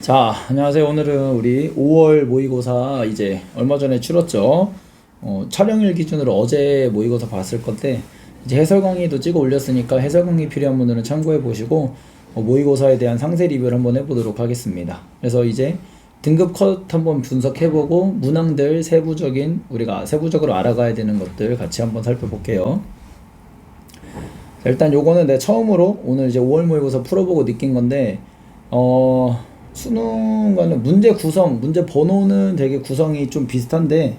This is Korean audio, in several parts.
자, 안녕하세요. 오늘은 우리 5월 모의고사 이제 얼마 전에 치렀죠. 어, 촬영일 기준으로 어제 모의고사 봤을 건데 이제 해설 강의도 찍어 올렸으니까 해설 강의 필요한 분들은 참고해 보시고 어, 모의고사에 대한 상세 리뷰를 한번 해보도록 하겠습니다. 그래서 이제 등급 컷 한번 분석해 보고 문항들 세부적인 우리가 세부적으로 알아가야 되는 것들 같이 한번 살펴볼게요. 자, 일단 요거는 내 처음으로 오늘 이제 5월 모의고사 풀어보고 느낀 건데 어 수능과는 문제 구성, 문제 번호는 되게 구성이 좀 비슷한데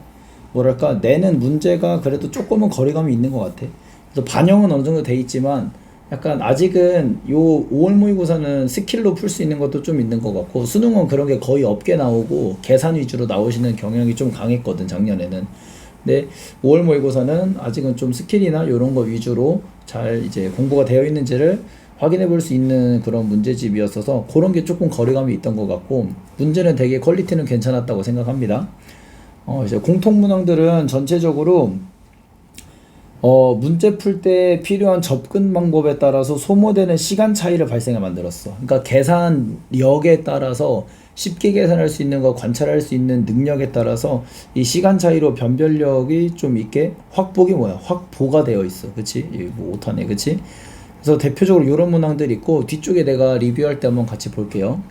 뭐랄까 내는 문제가 그래도 조금은 거리감이 있는 것 같아. 그래서 반영은 어느 정도 돼 있지만 약간 아직은 요 5월 모의고사는 스킬로 풀 수 있는 것도 좀 있는 것 같고 수능은 그런 게 거의 없게 나오고 계산 위주로 나오시는 경향이 좀 강했거든 작년에는. 근데 5월 모의고사는 아직은 좀 스킬이나 이런 거 위주로 잘 이제 공부가 되어 있는지를 확인해 볼 수 있는 그런 문제집이었어서 그런 게 조금 거리감이 있던 것 같고 문제는 되게 퀄리티는 괜찮았다고 생각합니다. 어 이제 공통 문항들은 전체적으로 어 문제 풀 때 필요한 접근 방법에 따라서 소모되는 시간 차이를 발생해 만들었어. 그러니까 계산력에 따라서 쉽게 계산할 수 있는 거 관찰할 수 있는 능력에 따라서 이 시간 차이로 변별력이 좀 있게 확보기 뭐야? 확보가 되어 있어. 그치? 이뭐 오타네. 그치? 그래서 대표적으로 이런 문항들이 있고 뒤쪽에 내가 리뷰할 때 한번 같이 볼게요.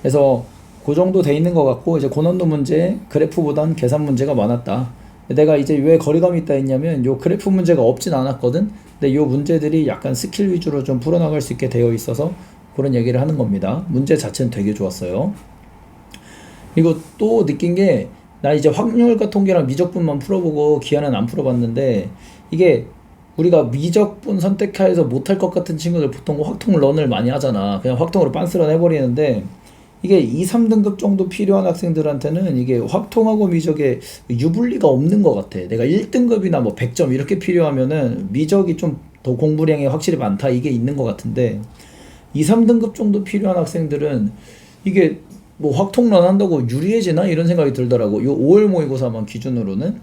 그래서 그 정도 돼 있는 것 같고 이제 고난도 문제 그래프보단 계산 문제가 많았다. 내가 이제 왜 거리감이 있다 했냐면 요 그래프 문제가 없진 않았거든. 근데 요 문제들이 약간 스킬 위주로 좀 풀어나갈 수 있게 되어 있어서 그런 얘기를 하는 겁니다. 문제 자체는 되게 좋았어요. 그리고 또 느낀 게 나 이제 확률과 통계랑 미적분만 풀어보고 기하는 안 풀어봤는데 이게 우리가 미적분 선택해서 못할 것 같은 친구들 보통 확통 런을 많이 하잖아. 그냥 확통으로 빤스런 해버리는데 이게 2, 3등급 정도 필요한 학생들한테는 이게 확통하고 미적에 유불리가 없는 것 같아. 내가 1등급이나 뭐 100점 이렇게 필요하면은 미적이 좀 더 공부량이 확실히 많다 이게 있는 것 같은데 2, 3등급 정도 필요한 학생들은 이게 뭐 확통런 한다고 유리해지나 이런 생각이 들더라고. 요 5월 모의고사만 기준으로는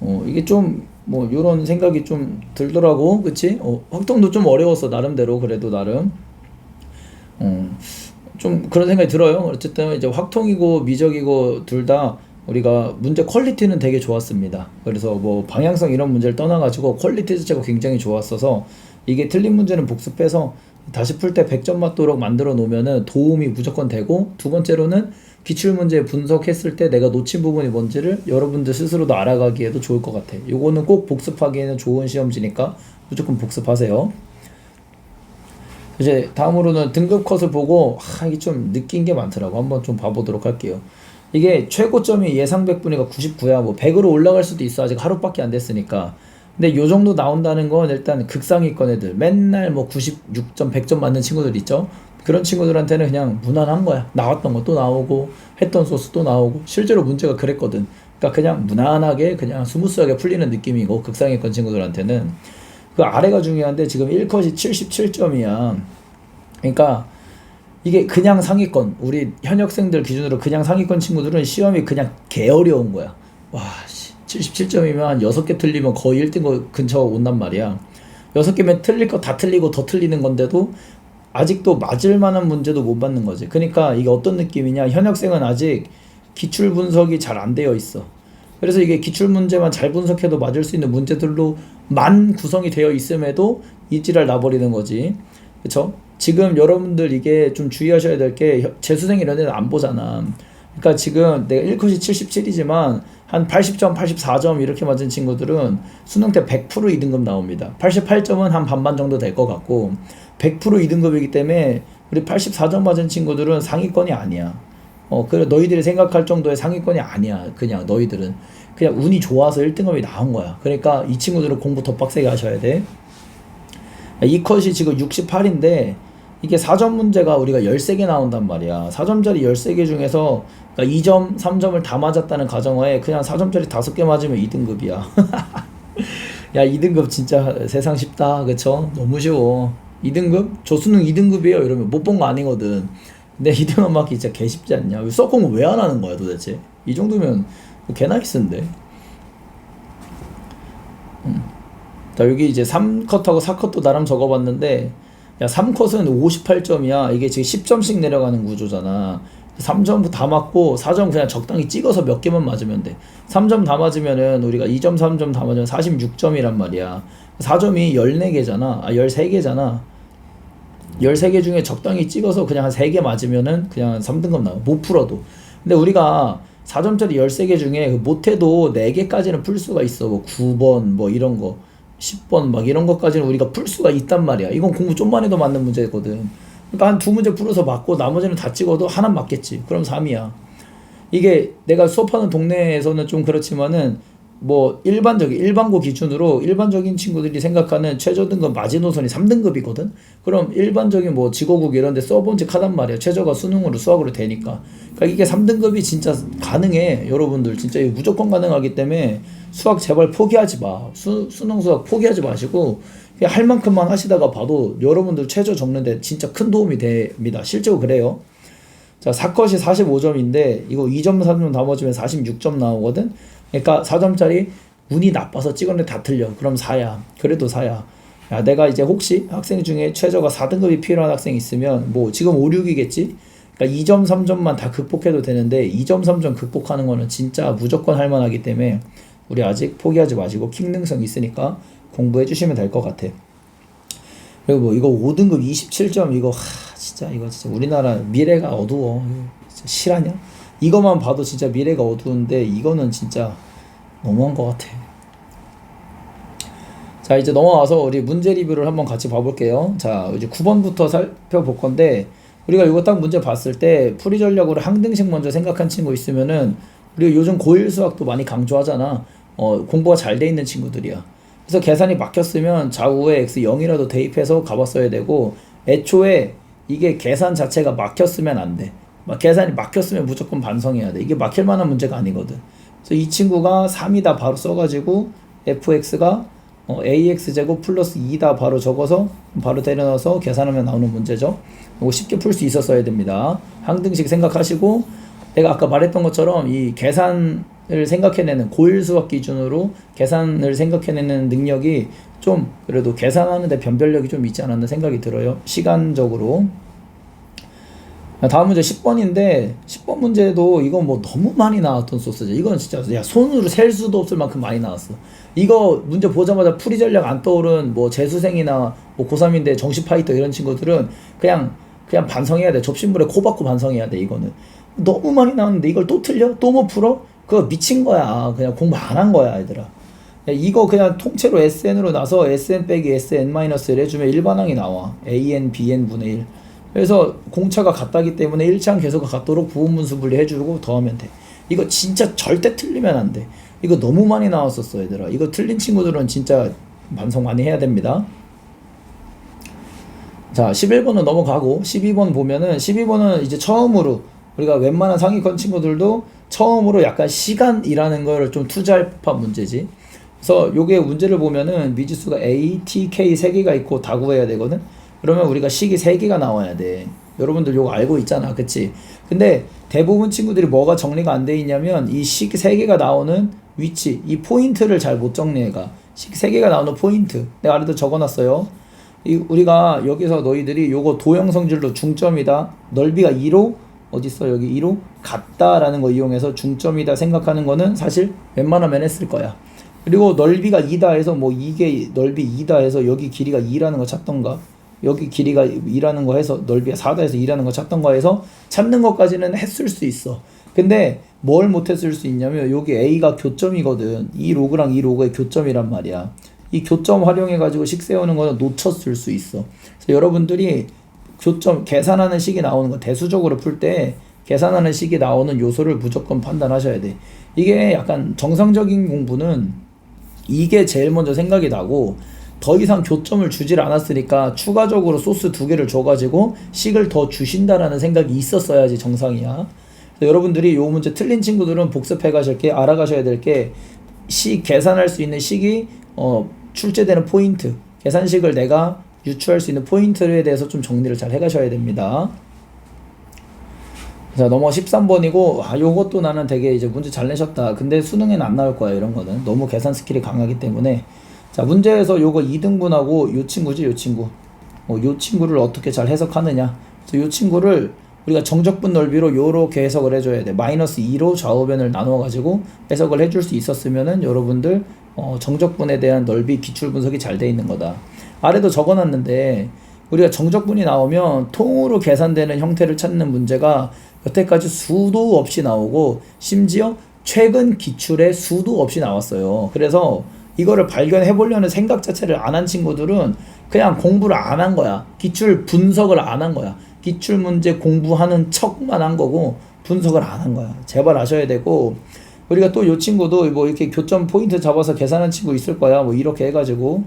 어 이게 좀뭐 요런 생각이 좀 들더라고. 그치? 어 확통도 좀 어려웠어 나름대로 그래도 나름. 어, 좀 그런 생각이 들어요. 어쨌든 이제 확통이고 미적이고 둘 다 우리가 문제 퀄리티는 되게 좋았습니다. 그래서 뭐 방향성 이런 문제를 떠나가지고 퀄리티 자체가 굉장히 좋았어서 이게 틀린 문제는 복습해서 다시 풀 때 100점 맞도록 만들어 놓으면은 도움이 무조건 되고 두 번째로는 기출 문제 분석했을 때 내가 놓친 부분이 뭔지를 여러분들 스스로도 알아가기에도 좋을 것 같아. 요거는 꼭 복습하기에는 좋은 시험지니까 무조건 복습하세요. 이제 다음으로는 등급 컷을 보고 아 이게 좀 느낀 게 많더라고. 한번 좀 봐보도록 할게요. 이게 최고점이 예상 100분위가 99야. 뭐 100으로 올라갈 수도 있어. 아직 하루밖에 안 됐으니까 근데 요 정도 나온다는 건 일단 극상위권 애들. 맨날 뭐 96점 100점 맞는 친구들 있죠? 그런 친구들한테는 그냥 무난한 거야. 나왔던 거또 나오고 했던 소스 또 나오고 실제로 문제가 그랬거든. 그러니까 그냥 무난하게 그냥 스무스하게 풀리는 느낌이고 극상위권 친구들한테는. 그 아래가 중요한데 지금 1컷이 77점이야. 그러니까 이게 그냥 상위권 우리 현역생들 기준으로 그냥 상위권 친구들은 시험이 그냥 개 어려운 거야. 와, 77점이면 6개 틀리면 거의 1등 근처 온단 말이야. 6개면 틀릴 거 다 틀리고 더 틀리는 건데도 아직도 맞을 만한 문제도 못 받는 거지. 그러니까 이게 어떤 느낌이냐? 현역생은 아직 기출 분석이 잘 안 되어 있어. 그래서 이게 기출 문제만 잘 분석해도 맞을 수 있는 문제들로만 구성이 되어 있음에도 이지랄 나버리는 거지. 그쵸? 지금 여러분들 이게 좀 주의하셔야 될 게 재수생 이런 데는 안 보잖아. 그러니까 지금 내가 1컷이 77이지만 한 80점, 84점 이렇게 맞은 친구들은 수능 때 100% 2등급 나옵니다. 88점은 한 반반 정도 될 것 같고 100% 2등급이기 때문에 우리 84점 맞은 친구들은 상위권이 아니야. 어, 그래 너희들이 생각할 정도의 상위권이 아니야. 그냥 너희들은 그냥 운이 좋아서 1등급이 나온 거야. 그러니까 이 친구들은 공부 더 빡세게 하셔야 돼. 이 컷이 지금 68인데 이게 4점 문제가 우리가 13개 나온단 말이야. 4점짜리 13개 중에서 그러니까 2점, 3점을 다 맞았다는 가정하에 그냥 4점짜리 5개 맞으면 2등급이야. 야, 2등급 진짜 세상 쉽다. 그쵸? 너무 쉬워. 2등급? 저 수능 2등급이에요. 이러면 못 본 거 아니거든. 근데 2등급 맞기 진짜 개 쉽지 않냐? 서공을 왜안 하는 거야 도대체? 이 정도면 뭐 개나 있는데. 음. 자 여기 이제 3컷하고 4컷도 나름 적어봤는데 야 3컷은 58점이야. 이게 지금 10점씩 내려가는 구조잖아. 3점 다 맞고 4점 그냥 적당히 찍어서 몇 개만 맞으면 돼. 3점 다 맞으면은 우리가 2점 3점 다 맞으면 46점이란 말이야. 4점이 14개잖아. 아 13개잖아. 13개 중에 적당히 찍어서 그냥 한 3개 맞으면은 그냥 3등급 나와. 못 풀어도. 근데 우리가 4점짜리 13개 중에 그 못해도 4개까지는 풀 수가 있어. 뭐 9번 뭐 이런 거. 10번 막 이런 것까지는 우리가 풀 수가 있단 말이야. 이건 공부 좀만 해도 맞는 문제거든. 그러니까 한 두 문제 풀어서 맞고 나머지는 다 찍어도 하나 맞겠지. 그럼 3이야. 이게 내가 수업하는 동네에서는 좀 그렇지만은 뭐 일반적인 일반고 기준으로 일반적인 친구들이 생각하는 최저 등급 마지노선이 3등급이거든. 그럼 일반적인 뭐 직업국 이런 데 써본 적 하단 말이야. 최저가 수능으로 수학으로 되니까. 그러니까 이게 3등급이 진짜 가능해. 여러분들 진짜 이거 무조건 가능하기 때문에 수학 제발 포기하지 마. 수, 수능 수학 포기하지 마시고 할 만큼만 하시다가 봐도 여러분들 최저 적는데 진짜 큰 도움이 됩니다. 실제로 그래요. 자, 사컷이 45점인데 이거 2점 3점 다 맞으면 46점 나오거든. 그러니까 4점짜리 운이 나빠서 찍었는데 다 틀려. 그럼 4야. 그래도 4야. 야, 내가 이제 혹시 학생 중에 최저가 4등급이 필요한 학생 있으면 뭐 지금 5, 6이겠지? 그러니까 2점 3점만 다 극복해도 되는데 2점 3점 극복하는 거는 진짜 무조건 할 만하기 때문에 우리 아직 포기하지 마시고 킹 능성 있으니까 공부해 주시면 될 것 같아. 그리고 뭐 이거 5등급 27점 이거 하, 진짜 이거 진짜 우리나라 미래가 어두워. 진짜 실하냐? 이거만 봐도 진짜 미래가 어두운데 이거는 진짜 너무한 것 같아. 자 이제 넘어와서 우리 문제 리뷰를 한번 같이 봐볼게요. 자 이제 9번부터 살펴볼 건데 우리가 이거 딱 문제 봤을 때 풀이 전략으로 항등식 먼저 생각한 친구 있으면은 우리가 요즘 고1 수학도 많이 강조하잖아. 어 공부가 잘 돼 있는 친구들이야. 그래서 계산이 막혔으면 좌우에 x 0이라도 대입해서 가봤어야 되고 애초에 이게 계산 자체가 막혔으면 안 돼. 막 계산이 막혔으면 무조건 반성해야 돼. 이게 막힐 만한 문제가 아니거든. 그래서 이 친구가 3이다 바로 써가지고 fx가 어, ax 제곱 플러스 2다 바로 적어서 바로 때려 넣어서 계산하면 나오는 문제죠. 이거 쉽게 풀 수 있었어야 됩니다. 항등식 생각하시고 내가 아까 말했던 것처럼 이 계산을 생각해내는 고1 수학 기준으로 계산을 생각해내는 능력이 좀 그래도 계산하는데 변별력이 좀 있지 않았나 생각이 들어요. 시간적으로. 다음 문제 10번인데 10번 문제도 이건 뭐 너무 많이 나왔던 소스죠. 이건 진짜 야 손으로 셀 수도 없을 만큼 많이 나왔어. 이거 문제 보자마자 풀이 전략 안 떠오른 뭐 재수생이나 뭐 고3인데 정시 파이터 이런 친구들은 그냥 그냥 반성해야 돼. 접신물에 코 박고 반성해야 돼. 이거는 너무 많이 나왔는데 이걸 또 틀려? 또 뭐 풀어? 그거 미친 거야. 그냥 공부 안 한 거야, 얘들아. 야, 이거 그냥 통째로 SN으로 나서 SN 빼기 SN-1을 해주면 일반항이 나와. AN, BN 분의 1. 그래서 공차가 같다기 때문에 일치한 계수가 같도록 부분분수 분리해주고 더하면 돼. 이거 진짜 절대 틀리면 안 돼. 이거 너무 많이 나왔었어, 얘들아. 이거 틀린 친구들은 진짜 반성 많이 해야 됩니다. 자, 11번은 넘어가고 12번 보면은 12번은 이제 처음으로 우리가 웬만한 상위권 친구들도 처음으로 약간 시간이라는 거를 좀 투자할 법한 문제지. 그래서 요게 문제를 보면은 미지수가 A, T, K 세 개가 있고 다 구해야 되거든. 그러면 우리가 식이 세 개가 나와야 돼. 여러분들 요거 알고 있잖아. 그치? 근데 대부분 친구들이 뭐가 정리가 안 돼 있냐면 이식세 개가 나오는 위치, 이 포인트를 잘 못 정리해가. 식세 개가 나오는 포인트. 내가 아래도 적어놨어요. 이 우리가 여기서 너희들이 요거 도형 성질로 중점이다. 넓이가 2로 어딨어 여기 2로 같다라는 거 이용해서 중점이다 생각하는 거는 사실 웬만하면 했을 거야. 그리고 넓이가 2다 해서 뭐 이게 넓이 2다 해서 여기 길이가 2라는 거 찾던가 여기 길이가 2라는 거 해서 넓이가 4다 해서 2라는 거 찾던가 해서 찾는 것까지는 했을 수 있어. 근데 뭘 못했을 수 있냐면 여기 A가 교점이거든. 이 로그랑 이 로그의 교점이란 말이야. 이 교점 활용해 가지고 식 세우는 거는 놓쳤을 수 있어. 그래서 여러분들이 교점 계산하는 식이 나오는 거 대수적으로 풀 때 계산하는 식이 나오는 요소를 무조건 판단하셔야 돼. 이게 약간 정상적인 공부는 이게 제일 먼저 생각이 나고 더 이상 교점을 주질 않았으니까 추가적으로 소스 두 개를 줘가지고 식을 더 주신다라는 생각이 있었어야지 정상이야. 여러분들이 요 문제 틀린 친구들은 복습해 가실 게 알아가셔야 될게식 계산할 수 있는 식이 어 출제되는 포인트 계산식을 내가 유추할 수 있는 포인트에 대해서 좀 정리를 잘 해가셔야 됩니다. 자 넘어 13번이고 아 요것도 나는 되게 이제 문제 잘 내셨다. 근데 수능에는 안 나올 거야 이런 거는 너무 계산 스킬이 강하기 때문에 자 문제에서 요거 2등분하고 요 친구지 요 친구 어, 요 친구를 어떻게 잘 해석하느냐. 요 친구를 우리가 정적분 넓이로 요렇게 해석을 해줘야 돼. 마이너스 2로 좌우변을 나눠가지고 해석을 해줄 수 있었으면은 여러분들 어, 정적분에 대한 넓이 기출 분석이 잘 돼 있는 거다. 아래도 적어놨는데 우리가 정적분이 나오면 통으로 계산되는 형태를 찾는 문제가 여태까지 수도 없이 나오고 심지어 최근 기출에 수도 없이 나왔어요. 그래서 이거를 발견해 보려는 생각 자체를 안 한 친구들은 그냥 공부를 안 한 거야. 기출 분석을 안 한 거야. 기출 문제 공부하는 척만 한 거고 분석을 안 한 거야. 제발 아셔야 되고 우리가 또 요 친구도 뭐 이렇게 교점 포인트 잡아서 계산한 친구 있을 거야. 뭐 이렇게 해가지고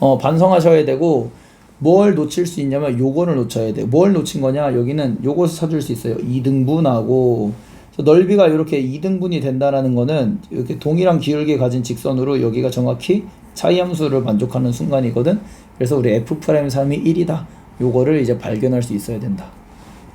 어 반성하셔야 되고 뭘 놓칠 수 있냐면 요거를 놓쳐야 돼. 뭘 놓친 거냐? 여기는 요것을 찾을 수 있어요. 2등분하고 그래서 넓이가 이렇게 2등분이 된다라는 거는 이렇게 동일한 기울기 가진 직선으로 여기가 정확히 차이 함수를 만족하는 순간이거든. 그래서 우리 f 프라임 3이 1이다. 요거를 이제 발견할 수 있어야 된다.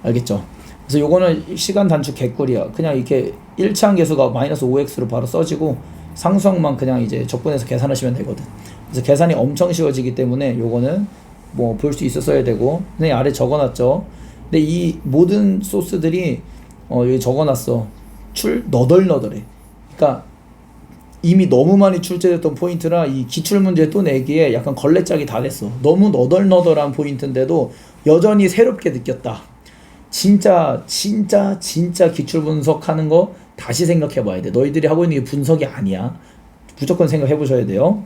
알겠죠? 그래서 요거는 시간 단축 개꿀이야. 그냥 이렇게 1차항 계수가 마이너스 5x로 바로 써지고 상수항만 그냥 이제 적분해서 계산하시면 되거든. 그래서 계산이 엄청 쉬워지기 때문에 요거는 뭐 볼 수 있었어야 되고 근데 아래 적어놨죠. 근데 이 모든 소스들이 어 여기 적어놨어. 출 너덜너덜해. 그러니까 이미 너무 많이 출제됐던 포인트라 이 기출 문제 또 내기에 약간 걸레짝이 다 됐어. 너무 너덜너덜한 포인트인데도 여전히 새롭게 느꼈다. 진짜 진짜 진짜 기출 분석하는 거 다시 생각해 봐야 돼. 너희들이 하고 있는 게 분석이 아니야. 무조건 생각해 보셔야 돼요.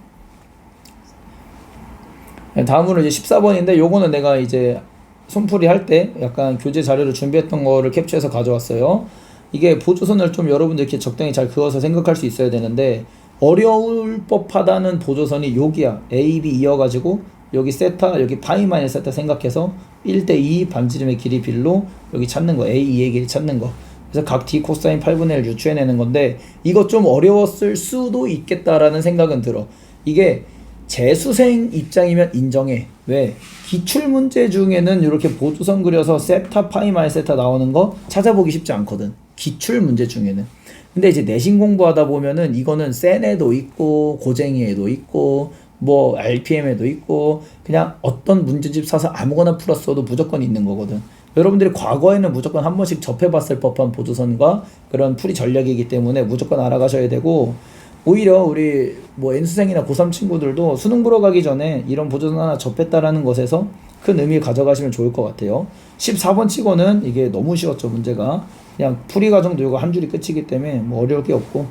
네, 다음으로 이제 14번인데 요거는 내가 이제 손풀이 할 때 약간 교재 자료를 준비했던 거를 캡처해서 가져왔어요. 이게 보조선을 좀 여러분들 이렇게 적당히 잘 그어서 생각할 수 있어야 되는데 어려울 법하다는 보조선이 여기야. A, B 이어가지고 여기 세타, 여기 파이 마이너스 세타 생각해서 1대2 반지름의 길이 빌로 여기 찾는 거. A, 2의 길이 찾는 거. 그래서 각 D 코사인 8분의 1 유추해내는 건데 이거 좀 어려웠을 수도 있겠다라는 생각은 들어. 이게 재수생 입장이면 인정해. 왜? 기출 문제 중에는 이렇게 보조선 그려서 세타 파이 마이 세타 나오는 거 찾아보기 쉽지 않거든. 기출 문제 중에는. 근데 이제 내신 공부하다 보면은 이거는 센에도 있고 고쟁이에도 있고 뭐 RPM에도 있고 그냥 어떤 문제집 사서 아무거나 풀었어도 무조건 있는 거거든. 여러분들이 과거에는 무조건 한 번씩 접해봤을 법한 보조선과 그런 풀이 전략이기 때문에 무조건 알아가셔야 되고 오히려 우리 뭐 N수생이나 고3 친구들도 수능 보러 가기 전에 이런 보조선 하나 접했다라는 것에서 큰 의미 가져가시면 좋을 것 같아요. 14번 치고는 이게 너무 쉬웠죠, 문제가. 그냥 풀이 과정도 이거 한 줄이 끝이기 때문에 뭐 어려울 게 없고.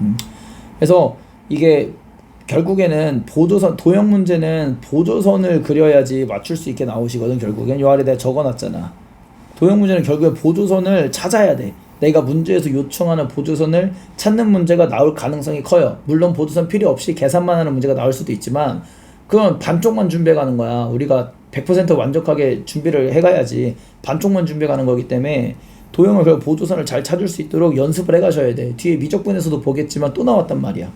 음. 그래서 이게 결국에는 보조선, 도형 문제는 보조선을 그려야지 맞출 수 있게 나오시거든, 결국엔. 요 아래 내가 적어놨잖아. 도형 문제는 결국에 보조선을 찾아야 돼. 내가 문제에서 요청하는 보조선을 찾는 문제가 나올 가능성이 커요. 물론 보조선 필요 없이 계산만 하는 문제가 나올 수도 있지만 그건 반쪽만 준비해 가는 거야. 우리가 100% 완벽하게 준비를 해 가야지. 반쪽만 준비해 가는 거기 때문에 도형을 그 보조선을 잘 찾을 수 있도록 연습을 해 가셔야 돼. 뒤에 미적분에서도 보겠지만 또 나왔단 말이야.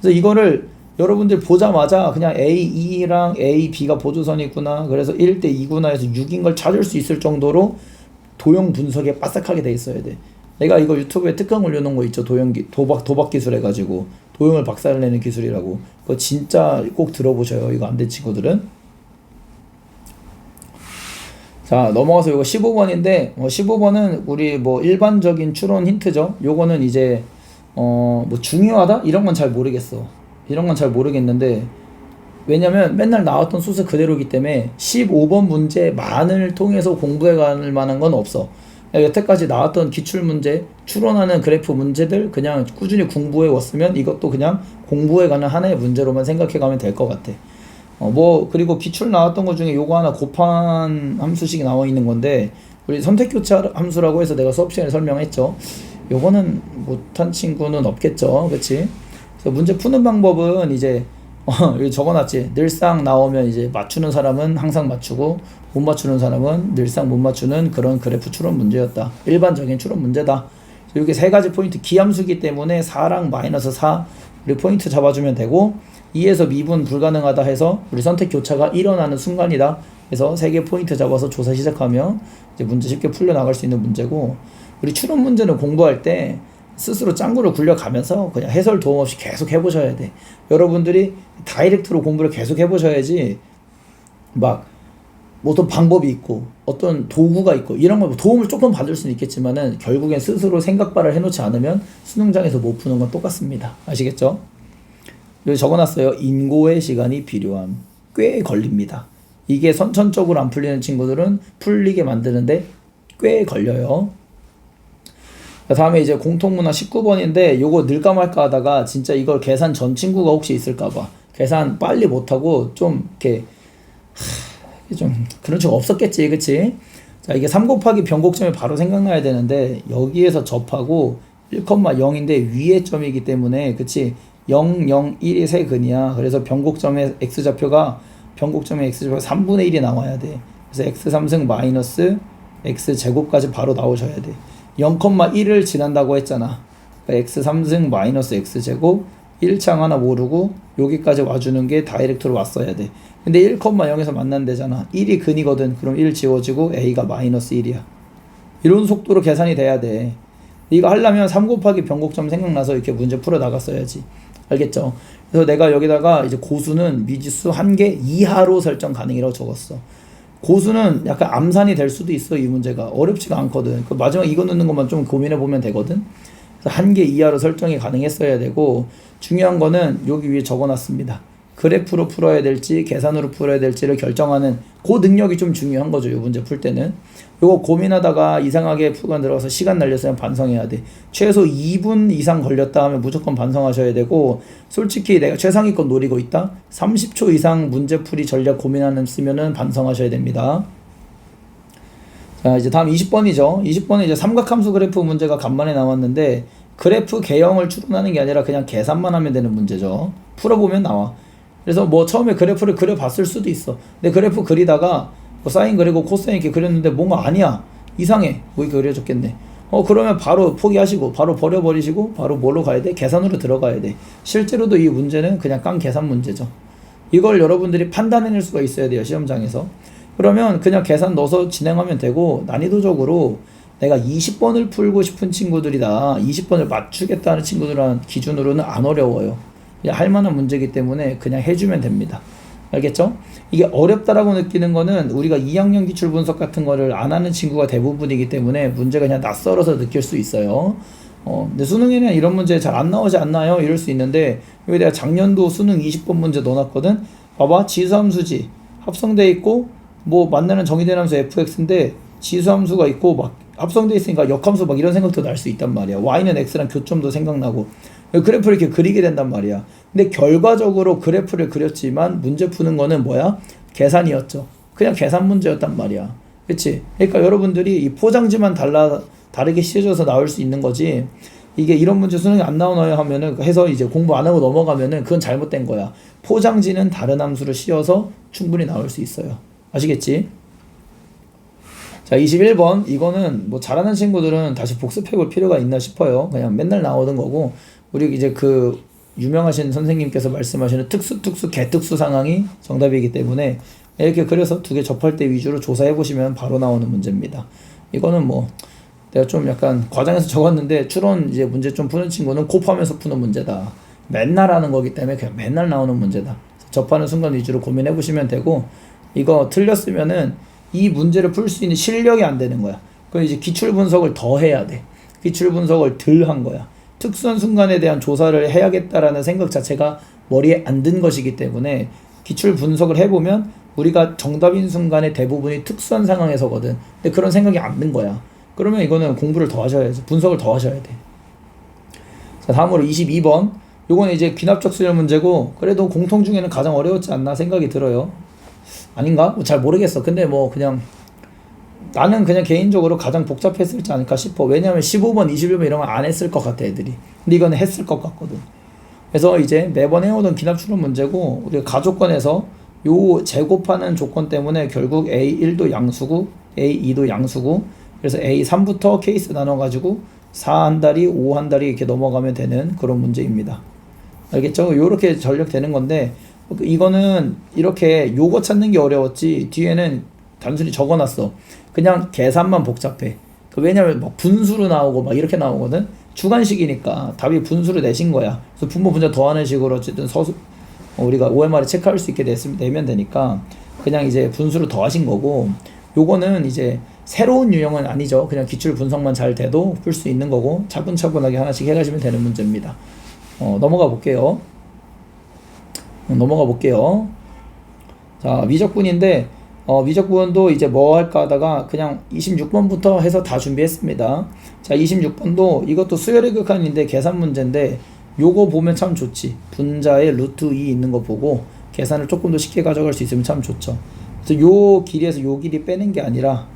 그래서 이거를 여러분들 보자마자 그냥 A, 2랑 A, B가 보조선이 있구나. 그래서 1대 2구나 해서 6인 걸 찾을 수 있을 정도로 도형 분석에 빠삭하게 돼 있어야 돼. 내가 이거 유튜브에 특강 올려놓은 거 있죠. 도형 기 도박 도박 기술 해가지고 도형을 박살을 내는 기술이라고. 그거 진짜 꼭 들어보셔요. 이거 안 된 친구들은. 자 넘어가서 이거 15번인데 어, 15번은 우리 뭐 일반적인 추론 힌트죠. 요거는 이제 어 뭐 중요하다 이런 건 잘 모르겠어. 이런 건 잘 모르겠는데 왜냐면 맨날 나왔던 수수 그대로기 때문에 15번 문제만을 통해서 공부해 가는 만한 건 없어. 여태까지 나왔던 기출 문제, 추론하는 그래프 문제들 그냥 꾸준히 공부해 왔으면 이것도 그냥 공부해 가는 하나의 문제로만 생각해 가면 될 것 같아. 어, 뭐, 그리고 기출 나왔던 것 중에 요거 하나 곱한 함수식이 나와 있는 건데, 우리 선택교차 함수라고 해서 내가 수업 시간에 설명했죠. 요거는 못한 친구는 없겠죠. 그치? 그래서 문제 푸는 방법은 이제, 어, 여기 적어놨지. 늘상 나오면 이제 맞추는 사람은 항상 맞추고, 못 맞추는 사람은 늘상 못 맞추는 그런 그래프 추론 문제였다. 일반적인 추론 문제다. 이게 세 가지 포인트 기함수기 때문에 4랑 마이너스 4 우리 포인트 잡아주면 되고 2에서 미분 불가능하다 해서 우리 선택 교차가 일어나는 순간이다. 그래서 세 개 포인트 잡아서 조사 시작하면 이제 문제 쉽게 풀려 나갈 수 있는 문제고 우리 추론 문제는 공부할 때 스스로 짱구를 굴려가면서 그냥 해설 도움 없이 계속 해보셔야 돼. 여러분들이 다이렉트로 공부를 계속 해보셔야지 막뭐 어떤 방법이 있고 어떤 도구가 있고 이런 걸 도움을 조금 받을 수는 있겠지만은 결국엔 스스로 생각발을 해놓지 않으면 수능장에서 못 푸는 건 똑같습니다. 아시겠죠? 여기 적어놨어요. 인고의 시간이 필요함. 꽤 걸립니다. 이게 선천적으로 안 풀리는 친구들은 풀리게 만드는데 꽤 걸려요. 다음에 이제 공통문화 19번인데 요거 늘까 말까 하다가 진짜 이걸 계산 전 친구가 혹시 있을까봐 계산 빨리 못하고 좀 이렇게 하, 좀 그런 적 없었겠지 그치? 자 이게 3 곱하기 변곡점이 바로 생각나야 되는데 여기에서 접하고 1,0인데 위에 점이기 때문에 그치? 0, 0, 1이 세 근이야. 그래서 변곡점의 x좌표가 변곡점의 x좌표가 3분의 1이 나와야 돼. 그래서 x3승 마이너스 x제곱까지 바로 나오셔야 돼 0,1을 지난다고 했잖아. 그러니까 x3승 마이너스 x제곱 1창 하나 모르고 여기까지 와주는 게 다이렉트로 왔어야 돼. 근데 1,0에서 만난대잖아. 1이 근이거든. 그럼 1 지워지고 a가 마이너스 1이야. 이런 속도로 계산이 돼야 돼. 이거 하려면 3 곱하기 변곡점 생각나서 이렇게 문제 풀어 나갔어야지. 알겠죠? 그래서 내가 여기다가 이제 고수는 미지수 한 개 이하로 설정 가능이라고 적었어. 고수는 약간 암산이 될 수도 있어 이 문제가. 어렵지가 않거든. 그 마지막 이거 넣는 것만 좀 고민해 보면 되거든. 한 개 이하로 설정이 가능했어야 되고 중요한 거는 여기 위에 적어놨습니다 그래프로 풀어야 될지 계산으로 풀어야 될지를 결정하는 그 능력이 좀 중요한 거죠 이 문제 풀 때는. 요거 고민하다가 이상하게 풀고 들어가서 시간 날렸으면 반성해야 돼. 최소 2분 이상 걸렸다 하면 무조건 반성하셔야 되고 솔직히 내가 최상위권 노리고 있다? 30초 이상 문제 풀이 전략 고민하는 쓰면은 반성하셔야 됩니다. 자 이제 다음 20번이죠. 20번은 이제 삼각함수 그래프 문제가 간만에 나왔는데 그래프 개형을 추론하는 게 아니라 그냥 계산만 하면 되는 문제죠. 풀어보면 나와 그래서 뭐 처음에 그래프를 그려봤을 수도 있어. 근데 그래프 그리다가 뭐 사인 그리고 코사인 이렇게 그렸는데 뭔가 아니야. 이상해. 뭐 이렇게 그려졌겠네. 어 그러면 바로 포기하시고 바로 버려버리시고 바로 뭘로 가야 돼? 계산으로 들어가야 돼. 실제로도 이 문제는 그냥 깡 계산 문제죠. 이걸 여러분들이 판단해낼 수가 있어야 돼요 시험장에서. 그러면 그냥 계산 넣어서 진행하면 되고 난이도적으로 내가 20번을 풀고 싶은 친구들이다. 20번을 맞추겠다는 친구들한 기준으로는 안 어려워요 할 만한 문제이기 때문에 그냥 해주면 됩니다 알겠죠? 이게 어렵다라고 느끼는 거는 우리가 2학년 기출 분석 같은 거를 안 하는 친구가 대부분이기 때문에 문제가 그냥 낯설어서 느낄 수 있어요. 어, 근데 수능에는 이런 문제 잘 안 나오지 않나요? 이럴 수 있는데 여기 내가 작년도 수능 20번 문제 넣어놨거든. 봐봐 지수함수지 합성돼 있고 뭐 만나는 정의된 함수 fx인데 지수함수가 있고 막 합성돼 있으니까 역함수 막 이런 생각도 날 수 있단 말이야. y는 x랑 교점도 생각나고 그래프를 이렇게 그리게 된단 말이야. 근데 결과적으로 그래프를 그렸지만 문제 푸는 거는 뭐야? 계산이었죠. 그냥 계산 문제였단 말이야. 그치? 그러니까 여러분들이 이 포장지만 달라, 다르게 씌워져서 나올 수 있는 거지. 이게 이런 문제 수능이 안 나오나요 하면은 해서 이제 공부 안 하고 넘어가면은 그건 잘못된 거야. 포장지는 다른 함수를 씌워서 충분히 나올 수 있어요. 아시겠지? 자, 21번. 이거는 뭐 잘하는 친구들은 다시 복습해 볼 필요가 있나 싶어요. 그냥 맨날 나오던 거고. 우리 이제 그 유명하신 선생님께서 말씀하시는 특수 특수 개특수 상황이 정답이기 때문에 이렇게 그래서 두 개 접할 때 위주로 조사해 보시면 바로 나오는 문제입니다. 이거는 뭐 내가 좀 약간 과장해서 적었는데 추론 이제 문제 좀 푸는 친구는 곱하면서 푸는 문제다. 맨날 하는 거기 때문에 그냥 맨날 나오는 문제다. 접하는 순간 위주로 고민해 보시면 되고 이거 틀렸으면은 이 문제를 풀 수 있는 실력이 안 되는 거야. 그럼 이제 기출 분석을 더 해야 돼. 기출 분석을 덜 한 거야. 특수한 순간에 대한 조사를 해야겠다라는 생각 자체가 머리에 안 든 것이기 때문에 기출 분석을 해보면 우리가 정답인 순간에 대부분이 특수한 상황에서거든. 근데 그런 생각이 안 든 거야. 그러면 이거는 공부를 더 하셔야지. 분석을 더 하셔야 돼. 자, 다음으로 22번. 요거는 이제 귀납적 수열 문제고, 그래도 공통 중에는 가장 어려웠지 않나 생각이 들어요. 아닌가? 뭐잘 모르겠어. 근데 뭐 그냥 나는 그냥 개인적으로 가장 복잡했을지 않을까 싶어. 왜냐면 15번, 21번 이런 거안 했을 것 같아, 애들이. 근데 이거는 했을 것 같거든. 그래서 이제 매번 해오던 기납 추론 문제고, 우리가 가조건에서 요 제곱하는 조건 때문에 결국 A1도 양수고, A2도 양수고, 그래서 A3부터 케이스 나눠가지고 4 한 달이, 5 한 달이 이렇게 넘어가면 되는 그런 문제입니다. 알겠죠? 요렇게 전력되는 건데, 이거는 이렇게 요거 찾는 게 어려웠지, 뒤에는 단순히 적어놨어. 그냥 계산만 복잡해. 그 왜냐면 막 분수로 나오고 막 이렇게 나오거든. 주관식이니까 답이 분수로 내신 거야. 그래서 분모 분자 더하는 식으로 어쨌든 서수 어, 우리가 OMR에 체크할 수 있게 냈으면 내면 되니까 그냥 이제 분수를 더하신 거고 요거는 이제 새로운 유형은 아니죠. 그냥 기출 분석만 잘 돼도 풀 수 있는 거고 차분차분하게 하나씩 해가시면 되는 문제입니다. 어, 넘어가 볼게요. 어, 넘어가 볼게요. 자, 미적분인데 어, 미적분도 이제 뭐 할까 하다가 그냥 26번부터 해서 다 준비했습니다. 자, 26번도 이것도 수열의 극한인데 계산 문제인데 요거 보면 참 좋지. 분자에 루트 2 있는 거 보고 계산을 조금 더 쉽게 가져갈 수 있으면 참 좋죠. 그래서 요 길이에서 요 길이 빼는 게 아니라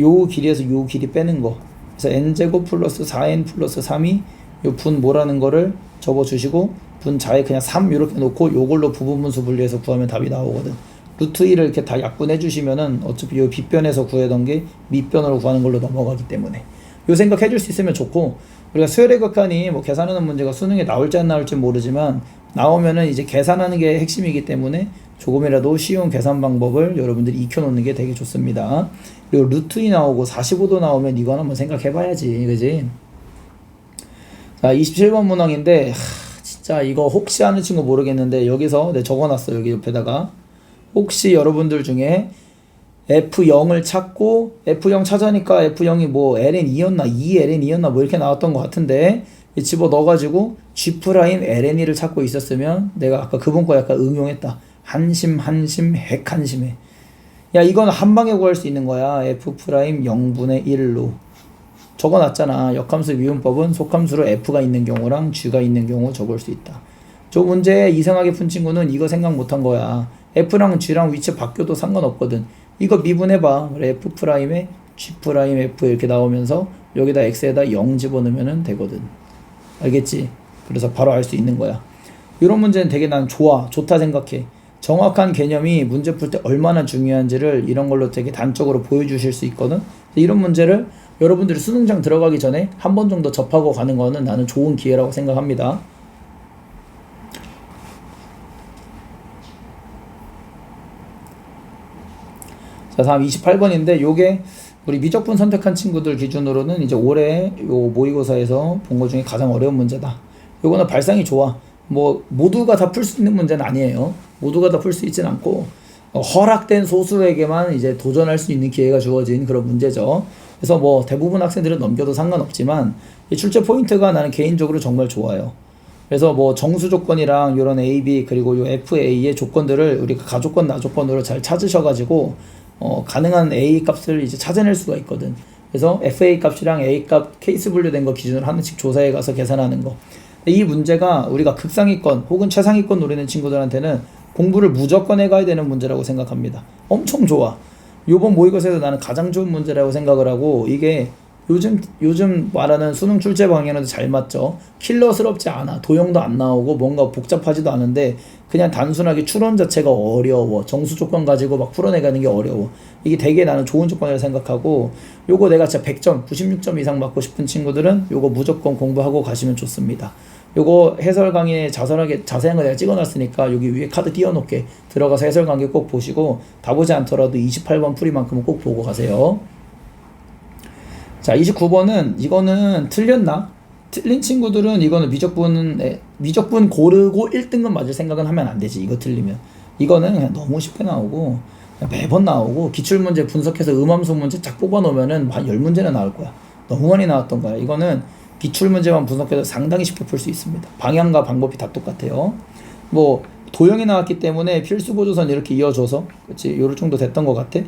요 길이에서 요 길이 빼는 거. 그래서 n제곱 플러스 4n 플러스 3이 요 분 뭐라는 거를 접어 주시고 분자에 그냥 3 이렇게 놓고 요걸로 부분분수 분리해서 구하면 답이 나오거든. 루트 2를 이렇게 다 약분해 주시면은 어차피 요 빗변에서 구하던 게 밑변으로 구하는 걸로 넘어가기 때문에 요 생각 해줄 수 있으면 좋고 우리가 수열의 극한이 뭐 계산하는 문제가 수능에 나올지 안 나올지 모르지만 나오면은 이제 계산하는 게 핵심이기 때문에 조금이라도 쉬운 계산 방법을 여러분들이 익혀놓는 게 되게 좋습니다. 그리고 루트 2 나오고 45도 나오면 이건 한번 생각해봐야지, 그지? 자, 27번 문항인데 하, 진짜 이거 혹시 아는 친구 모르겠는데 여기서 내 적어놨어 여기 옆에다가 혹시 여러분들 중에 F0을 찾고 F0 찾으니까 F0이 뭐 LN2였나 2LN2였나 뭐 이렇게 나왔던 것 같은데 이 집어 넣어가지고 G 프라임 LN2를 찾고 있었으면 내가 아까 그분 거 약간 응용했다. 한심 한심 핵 한심해 야 이건 한 방에 구할 수 있는 거야. F 프라임 0분의 1로. 적어놨잖아. 역함수 미분법은 속함수로 F가 있는 경우랑 G가 있는 경우 적을 수 있다. 저 문제 이상하게 푼 친구는 이거 생각 못한 거야 F랑 G랑 위치 바뀌어도 상관없거든. 이거 미분해봐. 그래, F 프라임에 G 프라임 F 이렇게 나오면서 여기다 X에다 0 집어넣으면 되거든. 알겠지? 그래서 바로 알 수 있는 거야. 이런 문제는 되게 난 좋아. 좋다 생각해. 정확한 개념이 문제 풀 때 얼마나 중요한지를 이런 걸로 되게 단적으로 보여주실 수 있거든. 이런 문제를 여러분들이 수능장 들어가기 전에 한 번 정도 접하고 가는 거는 나는 좋은 기회라고 생각합니다. 자, 다음 28번인데 요게 우리 미적분 선택한 친구들 기준으로는 이제 올해 요 모의고사에서 본 것 중에 가장 어려운 문제다. 요거는 발상이 좋아. 뭐 모두가 다 풀 수 있는 문제는 아니에요. 모두가 다 풀 수 있진 않고 어, 허락된 소수에게만 이제 도전할 수 있는 기회가 주어진 그런 문제죠. 그래서 뭐 대부분 학생들은 넘겨도 상관없지만 이 출제 포인트가 나는 개인적으로 정말 좋아요. 그래서 뭐 정수 조건이랑 이런 A, B 그리고 요 FA의 조건들을 우리가 가조건 나조건으로 잘 찾으셔가지고 어, 가능한 A 값을 이제 찾아낼 수가 있거든. 그래서 FA 값이랑 A 값 케이스 분류된 거 기준으로 하나씩 조사해 가서 계산하는 거. 이 문제가 우리가 극상위권 혹은 최상위권 노리는 친구들한테는 공부를 무조건 해가야 되는 문제라고 생각합니다. 엄청 좋아. 요번 모의고사에서 나는 가장 좋은 문제라고 생각을 하고 이게 요즘 요즘 말하는 수능 출제 방향에도 잘 맞죠. 킬러스럽지 않아. 도형도 안 나오고 뭔가 복잡하지도 않은데 그냥 단순하게 추론 자체가 어려워. 정수 조건 가지고 막 풀어내가는 게 어려워. 이게 되게 나는 좋은 조건이라고 생각하고 요거 내가 진짜 100점, 96점 이상 받고 싶은 친구들은 요거 무조건 공부하고 가시면 좋습니다. 요거 해설 강의에 자세하게 자세한 거 내가 찍어놨으니까 여기 위에 카드 띄워놓게 들어가서 해설 강의 꼭 보시고 다 보지 않더라도 28번 풀이만큼은 꼭 보고 가세요. 자, 29번은 이거는 틀렸나? 틀린 친구들은 이거는 미적분 미적분 고르고 1등급 맞을 생각은 하면 안 되지. 이거 틀리면. 이거는 그냥 너무 쉽게 나오고 매번 나오고 기출 문제 분석해서 음함수 문제 쫙 뽑아 놓으면은 한 10문제나 나올 거야. 너무 많이 나왔던 거야. 이거는 기출 문제만 분석해서 상당히 쉽게 풀 수 있습니다. 방향과 방법이 다 똑같아요. 뭐 도형이 나왔기 때문에 필수 보조선 이렇게 이어줘서 그렇지 요럴 정도 됐던 것 같아.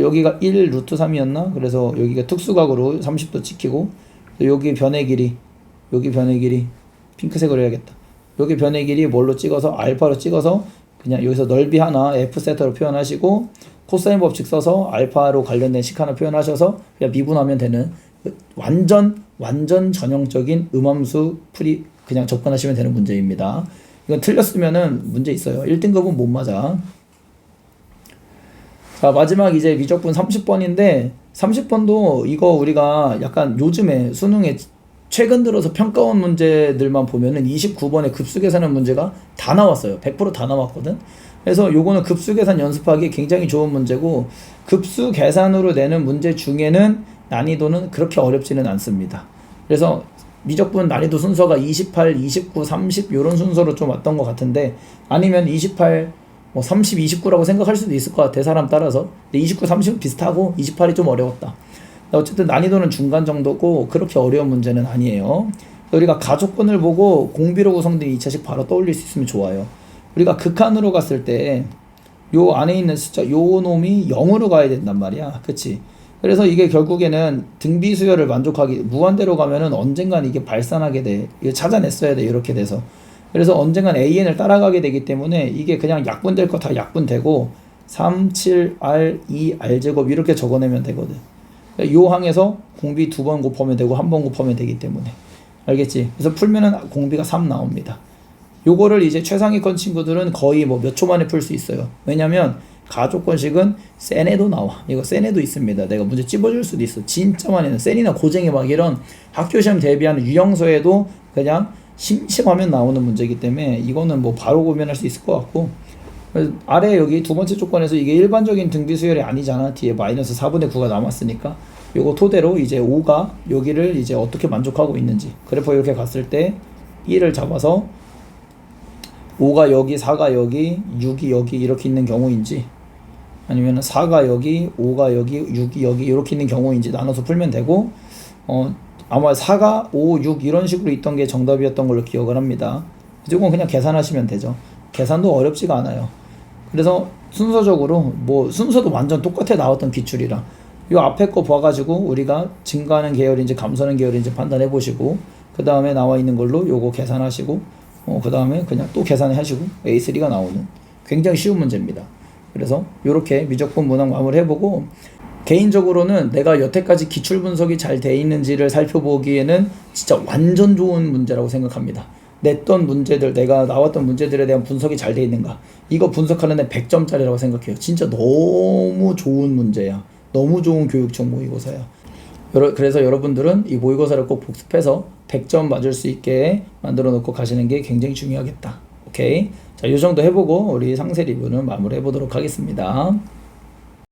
여기가 1 루트 3이었나? 그래서 여기가 특수각으로 30도 찍히고 여기 변의 길이 여기 변의 길이 핑크색으로 해야겠다. 여기 변의 길이 뭘로 찍어서 알파로 찍어서 그냥 여기서 넓이 하나 f 세타로 표현하시고 코사인 법칙 써서 알파로 관련된 식 하나 표현하셔서 그냥 미분하면 되는 완전 완전 전형적인 음함수 풀이 그냥 접근하시면 되는 문제입니다. 이건 틀렸으면은 문제 있어요. 1등급은 못 맞아. 자, 마지막 이제 미적분 30번인데 30번도 이거 우리가 약간 요즘에 수능에 최근 들어서 평가원 문제들만 보면은 29번에 급수 계산하는 문제가 다 나왔어요. 100%다 나왔거든. 그래서 요거는 급수 계산 연습하기 굉장히 좋은 문제고 급수 계산으로 내는 문제 중에는 난이도는 그렇게 어렵지는 않습니다. 그래서 미적분 난이도 순서가 28, 29, 30 요런 순서로 좀 왔던 것 같은데 아니면 28 뭐 30, 29라고 생각할 수도 있을 것 같아 사람 따라서. 근데 29, 30은 비슷하고 28이 좀 어려웠다. 어쨌든 난이도는 중간 정도고 그렇게 어려운 문제는 아니에요. 우리가 가족분을 보고 공비로 구성된 2차식 바로 떠올릴 수 있으면 좋아요. 우리가 극한으로 갔을 때 요 안에 있는 숫자 요 놈이 0으로 가야 된단 말이야. 그치? 그래서 이게 결국에는 등비 수열을 만족하기 무한대로 가면은 언젠간 이게 발산하게 돼. 이거 찾아냈어야 돼. 이렇게 돼서 그래서 언젠간 AN을 따라가게 되기 때문에 이게 그냥 약분될 거 다 약분되고 3, 7, R, 2, R 제곱 이렇게 적어내면 되거든 요 항에서 공비 두 번 곱하면 되고 한 번 곱하면 되기 때문에 알겠지? 그래서 풀면은 공비가 3 나옵니다 요거를 이제 최상위권 친구들은 거의 뭐 몇 초 만에 풀 수 있어요. 왜냐면 가족권식은 센에도 나와. 이거 센에도 있습니다. 내가 문제 찝어줄 수도 있어. 진짜 많이 는 센이나 고쟁이 막 이런 학교 시험 대비하는 유형서에도 그냥 심심하면 나오는 문제이기 때문에 이거는 뭐 바로 구면할 수 있을 것 같고 아래 여기 두 번째 조건에서 이게 일반적인 등비 수열이 아니잖아. 뒤에 마이너스 4분의 9가 남았으니까 요거 토대로 이제 5가 여기를 이제 어떻게 만족하고 있는지 그래프 이렇게 갔을 때 1을 잡아서 5가 여기, 4가 여기, 6이 여기 이렇게 있는 경우인지 아니면 4가 여기, 5가 여기, 6이 여기 이렇게 있는 경우인지 나눠서 풀면 되고 어 아마 4가 5, 6 이런 식으로 있던 게 정답이었던 걸로 기억을 합니다. 이건 그냥 계산하시면 되죠. 계산도 어렵지가 않아요. 그래서 순서적으로 뭐 순서도 완전 똑같아 나왔던 기출이랑 요 앞에 거 봐가지고 우리가 증가하는 계열인지 감소하는 계열인지 판단해 보시고 그 다음에 나와 있는 걸로 요거 계산하시고 어, 그 다음에 그냥 또 계산하시고 A3가 나오는 굉장히 쉬운 문제입니다. 그래서 이렇게 미적분 문항 마무리 해보고 개인적으로는 내가 여태까지 기출 분석이 잘 돼 있는지를 살펴보기에는 진짜 완전 좋은 문제라고 생각합니다. 냈던 문제들, 내가 나왔던 문제들에 대한 분석이 잘 돼 있는가. 이거 분석하는 데 100점짜리라고 생각해요. 진짜 너무 좋은 문제야. 너무 좋은 교육청 모의고사야. 그래서 여러분들은 이 모의고사를 꼭 복습해서 100점 맞을 수 있게 만들어 놓고 가시는 게 굉장히 중요하겠다. 오케이. 자, 이 정도 해보고 우리 상세 리뷰는 마무리 해 보도록 하겠습니다.